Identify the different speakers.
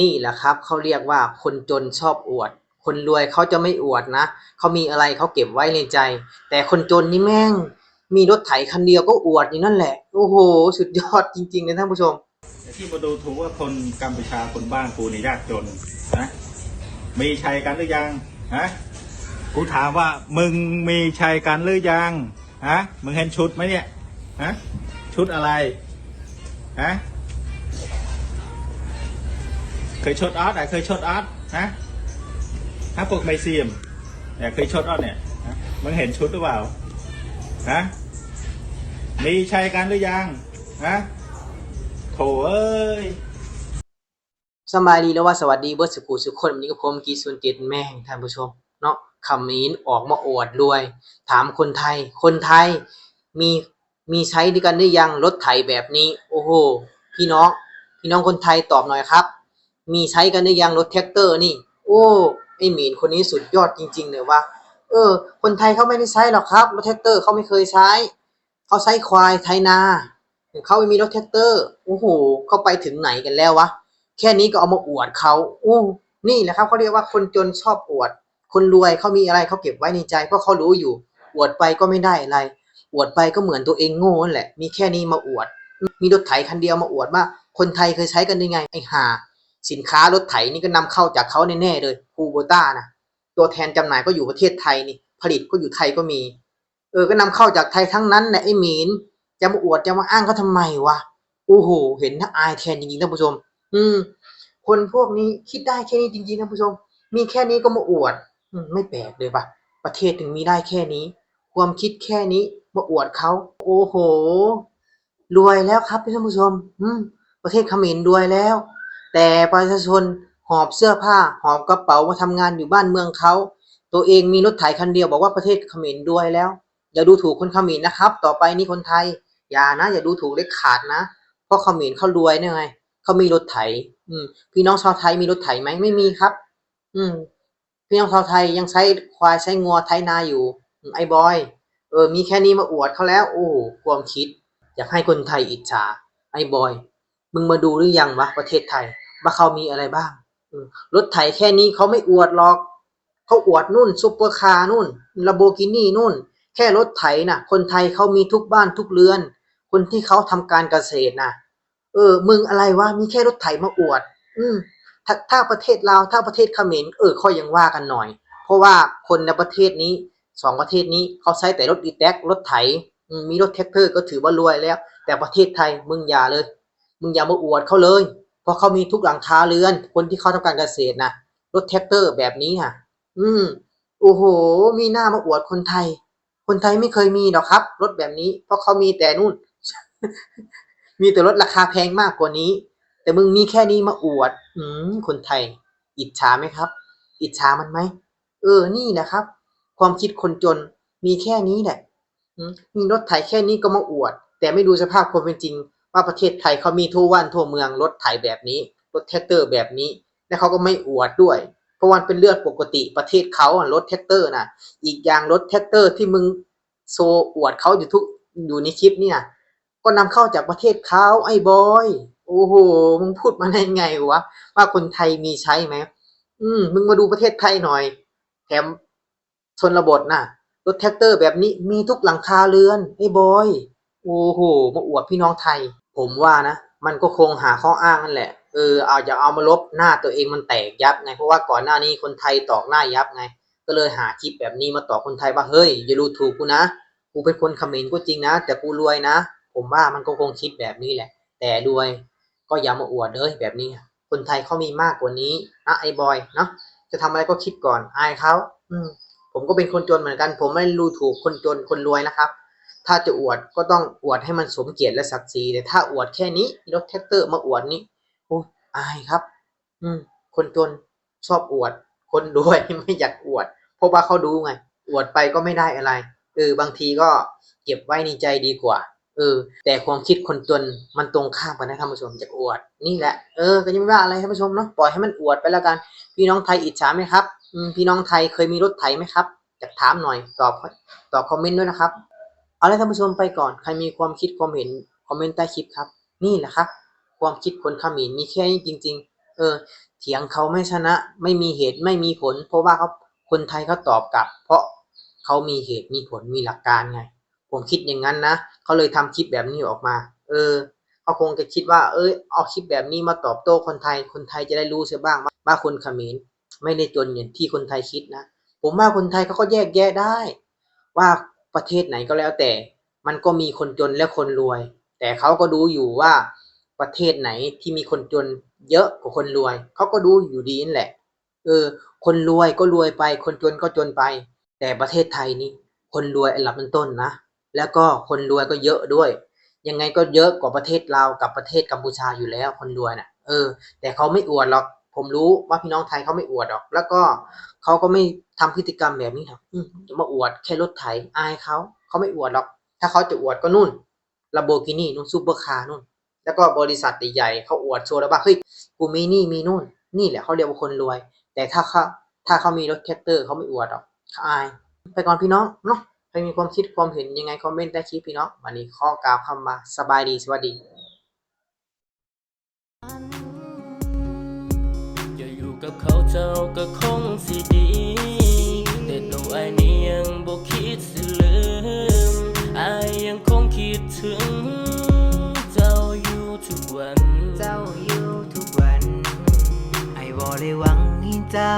Speaker 1: นี่แหละครับเขาเรียกว่าคนจนชอบอวด คนรวยเขาจะไม่อวดนะเขามีอะไรเขาเก็บไว้ในใจ แต่คนจนนี่แม่ง มีรถไถคันเดียวก็อวดอยู่นั่นแหละ โอ้โห สุดยอดจริงๆเลยท่านผู้ชม
Speaker 2: ที่มาดูถูกว่าคนกัมพูชาคนบ้านกูนี่ยากจนนะมีชัยกันหรือยังฮะกูถามว่ามึงมีชัยกันหรือยังฮะมึงเห็นชุดไหมเนี่ยฮะชุดอะไรฮะ เคยชดออสอะเคยชดออสฮะฮะพวกไมเซียมเนี่ยเคยชดออสเนี่ยมึงเห็นชุดหรือเปล่าฮะมีชัยกันหรือยังฮะโถเอ้ย
Speaker 1: สบายดีแล้วว่าสวัสดีเบิร์ดสกูสุคนวันนี้ก็ผมกีซุนเจ็ดแม่งท่านผู้ชมเนาะคำนี้ออกมาอวดรวย ถามคนไทย คนไทยมีมีใช้ด้วยกันหรือยังรถไถแบบนี้ โอ้โหพี่น้อง พี่น้องคนไทยตอบหน่อยครับ มีใช้กันหรือยังรถแท็กเตอร์นี่ โอ้ไอหมีนคนนี้สุดยอดจริง ๆ เลยว่าเออ คนไทยเขาไม่ได้ใช้หรอกครับรถแท็กเตอร์เขาไม่เคยใช้เขาใช้ควายไถนาเขาไม่มีรถแท็กเตอร์โอ้โหเขาไปถึงไหนกันแล้ววะแค่นี้ก็เอามาอวดเขาโอ้นี่แหละครับเขาเรียกว่าคนจนชอบอวด คนรวยเขามีอะไรเขาเก็บไว้ในใจเพราะเขารู้อยู่ อวดไปก็ไม่ได้อะไร อวดไปก็เหมือนตัวเองโง่แหละ มีแค่นี้มาอวด มีรถไถคันเดียวมาอวดว่า คนไทยเคยใช้กันยังไงไอ้ห่า สินค้ารถไถนี่ก็นำเข้าจากเขาแน่ๆเลยคูโบต้านะตัวแทนจำหน่ายก็อยู่ประเทศไทยนี่ ผลิตก็อยู่ไทยก็มี เออก็นำเข้าจากไทยทั้งนั้นแหละไอ้หมีนจะมาอวดจะมาอ้างเขาทำไมวะโอ้โหเห็นน่าอายแทนจริงๆท่านผู้ชม อืม คนพวกนี้คิดได้แค่นี้จริงๆท่านผู้ชม มีแค่นี้ก็มาอวดอืไม่แปลกเลยปะประเทศถึงมีได้แค่นี้ ความคิดแค่นี้มาอวดเขาโอ้โห รวยแล้วครับท่านผู้ชม อืม ประเทศเขมรรวยแล้ว แต่ประชาชนหอบเสื้อผ้าหอบกระเป๋ามาทำงานอยู่บ้านเมืองเขา ตัวเองมีรถไถคันเดียวบอกว่าประเทศเขมรรวยแล้ว อย่าดูถูกคนเขมรนะครับ ต่อไปนี้คนไทย อย่านะ อย่าดูถูกเล็กขาดนะ เพราะเขมรเขารวยเนี่ยไงเขามีรถไถ อืม พี่น้องชาวไทยมีรถไถไหมไม่มีครับ อืม พี่น้องชาวไทยยังใช้ควายใช้งัวไถนาอยู่ ไอ้บอย เออ มีแค่นี้มาอวดเขาแล้ว โอ้ความคิด อยากให้คนไทยอิจฉา ไอ้บอย มึงมาดูหรือยังวะประเทศไทยว่าเขามีอะไรบ้างรถไถแค่นี้เขาไม่อวดหรอกเขาอวดนู่นซุปเปอร์คาร์นู่นลาโบกินี่นู่น แค่รถไถน่ะ คนไทยเขามีทุกบ้านทุกเรือน คนที่เขาทำการเกษตรน่ะ เออ มึงอะไรวะมีแค่รถไถมาอวด อืมถ้าถ้าประเทศลาวถ้าประเทศเขมรเออค่อยยังว่ากันหน่อย เพราะว่าคนในประเทศนี้สองประเทศนี้เขาใช้แต่รถอีแท็กรถไถอืมมีรถแท็กเตอร์ก็ถือว่ารวยแล้ว แต่ประเทศไทยมึงอย่าเลย มึงอย่ามาอวดเขาเลย เพราะเขามีทุกหลังคาเรือน คนที่เขาทำการเกษตรนะรถแท็กเตอร์แบบนี้อะอืมโอ้โห มีหน้ามาอวดคนไทย คนไทยไม่เคยมีหรอกครับ รถแบบนี้ เพราะเขามีแต่นู่น มีแต่รถราคาแพงมากกว่านี้ แต่มึงมีแค่นี้มาอวด อืมคนไทย อิจฉาไหมครับ อิจฉามันไหมเออนี่แหละครับ ความคิดคนจนมีแค่นี้แหละมมีรถไถแค่นี้ก็มาอวด แต่ไม่ดูสภาพความเป็นจริง ว่าประเทศไทยเขามีทั่ววันทั่วเมืองรถไถแบบนี้ รถแท็กเตอร์แบบนี้ และเขาก็ไม่อวดด้วย เพราะวันเป็นเรื่องปกติประเทศเขารถแท็กเตอร์นะอีกอย่างรถแท็กเตอร์ที่มึงโซอวดเขาอยู่ทุกอยู่ในคลิปเนี่ย ก็นำเข้าจากประเทศเขาไอ้บอยโอ้โหมึงพูดมาได้ไงวะว่าคนไทยมีใช้ไหมอืมมึงมาดูประเทศไทยหน่อย แถมชนระบทน่ะ รถแท็กเตอร์แบบนี้มีทุกหลังคาเรือนไอ้บอย โอ้โหมาอวดพี่น้องไทย ผมว่านะ มันก็คงหาข้ออ้างนั่นแหละ เออเอาจะเอามาลบหน้าตัวเองมันแตกยับไง เพราะว่าก่อนหน้านี้คนไทยตอกหน้ายับไง ก็เลยหาคลิปแบบนี้มาตอกคนไทยว่าเฮ้ยอย่าดูถูกกูนะ กูเป็นคนเขมรก็จริงนะ แต่กูรวยนะ ผมว่ามันก็คงคิดแบบนี้แหละ แต่รวยก็อย่ามาอวดเลยแบบนี้ คนไทยเขามีมากกว่านี้นะไอ้บอยเนาะ จะทำอะไรก็คิดก่อนอายเขาอืมผมก็เป็นคนจนเหมือนกัน ผมไม่ได้ถูกคนจนคนรวยนะครับ ถ้าจะอวดก็ต้องอวดให้มันสมเกียรติและศักดิ์ศรีแต่ถ้าอวดแค่นี้รถแท็กเตอร์มาอวดนี่โอ้อายครับ อืม คนจนชอบอวด คนรวยไม่อยากอวด เพราะว่าเขาดูไง อวดไปก็ไม่ได้อะไรเออบางทีก็เก็บไว้ในใจดีกว่าเออแต่ความคิดคนจนมันตรงข้ามกันนะท่านผู้ชมจากอวด นี่แหละเออก็ยังไม่ว่าอะไรท่านผู้ชมเนาะปล่อยให้มันอวดไปแล้วกัน พี่น้องไทยอิจฉาไหมครับพี่น้องไทยเคยมีรถไถไหมครับอยากถามหน่อยตอบตอบคอมเมนต์ด้วยนะครับ เอาละท่านผู้ชมไปก่อน ใครมีความคิดความเห็นคอมเมนต์ใต้คลิปครับ นี่แหละครับ ความคิดคนขมรมีแค่นี้จริง ๆ เออ เถียงเขาไม่ชนะ ไม่มีเหตุไม่มีผล เพราะว่าเขาคนไทยเขาตอบกลับ เพราะเขามีเหตุมีผลมีหลักการไง ผมคิดอย่างนั้นนะเขาเลยทำคลิปแบบนี้ออกมา เออเขาคงจะคิดว่า เอ้ยเอาคลิปแบบนี้มาตอบโต้คนไทย คนไทยจะได้รู้เสียบ้างว่าคนขมรไม่ได้จนอย่างที่คนไทยคิดนะ ผมว่าคนไทยเขาก็แยกแยะได้ ว่า ประเทศไหนก็แล้วแต่ มันก็มีคนจนและคนรวย แต่เขาก็ดูอยู่ว่าประเทศไหนที่มีคนจนเยอะกว่าคนรวย เขาก็ดูอยู่ดีนั่นแหละ เออ คนรวยก็รวยไป คนจนก็จนไป แต่ประเทศไทยนี่คนรวยอันดับต้นๆนะ แล้วก็คนรวยก็เยอะด้วย ยังไงก็เยอะกว่าประเทศลากับประเทศกัมพูชาอยู่แล้วคนรวยน่ะ เออ แต่เขาไม่อวดหรอก ผมรู้ว่าพี่น้องไทยเขาไม่อวดหรอก แล้วก็เขาก็ไม่ทำพฤติกรรมแบบนี้หรอกจะมาอวดแค่รถไถอายเขาเขาไม่อวดหรอก ถ้าเขาจะอวดก็นู่นลาโบกินี่นู่นซูเปอร์คาร์นู่น แล้วก็บริษัทใหญ่ๆเขาอวดโชว์แล้วว่าเฮ้ยกูมีนี่มีนู่น นี่แหละเขาเรียกว่าคนรวย แต่ถ้าเขาถ้าเขามีรถแคตเตอร์เขาไม่อวดหรอกเขาอาย ไปก่อนพี่น้องเนาะใครมีความคิดความเห็นยังไงคอมเมนต์ใต้คลิปพี่น้องวันนี้ข้อกล่าวคำมาสบายดีสวัสดี
Speaker 3: กับเขาเจ้าก็คงสิดี แต่ตัวไอ้นี่ยังบ่คิดสิลืมไอ้ยังคงคิดถึง เจ้าอยู่ทุกวัน
Speaker 4: เจ้าอยู่ทุกวัน ไอ้บ่ได้หวังให้เจ้า